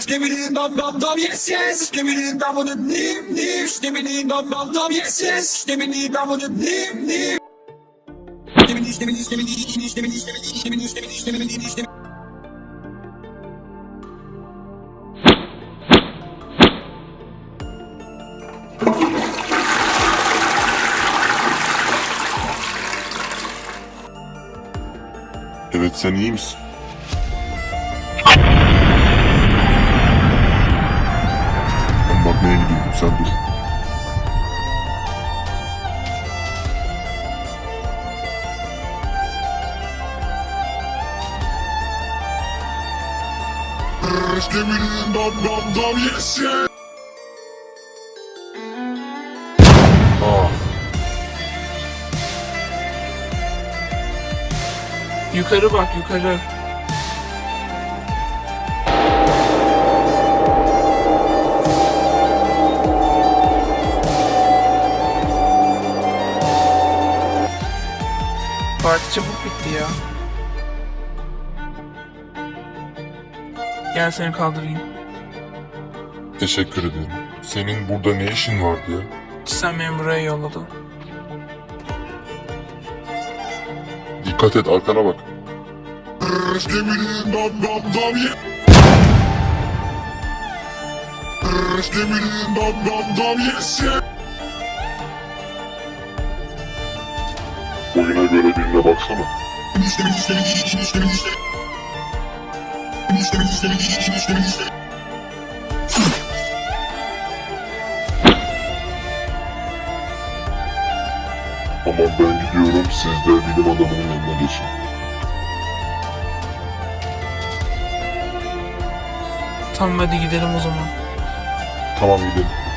Skibidi dum dum dum yes yes. Skibidi dum dum dim dim. Skibidi dum dum dum yes yes. Skibidi dum dum dim dim. Skibidi skibidi skibidi skibidi skibidi skibidi skibidi skibidi skibidi Evet sen iyi misin? 81 Geminin dam dam dam yes Yukarı bak yukarı. Parti çabuk bitti ya. Gel seni kaldırayım. teşekkür ederim. Senin burada ne işin vardı ya? Sen beni buraya yolladın. Dikkat et arkana bak. Yes. Yes yes. Oyuna göre birine baksana. Tamam ben gidiyorum siz de bilim adamının yanına geçin. Tamam hadi gidelim o zaman. Tamam gidelim.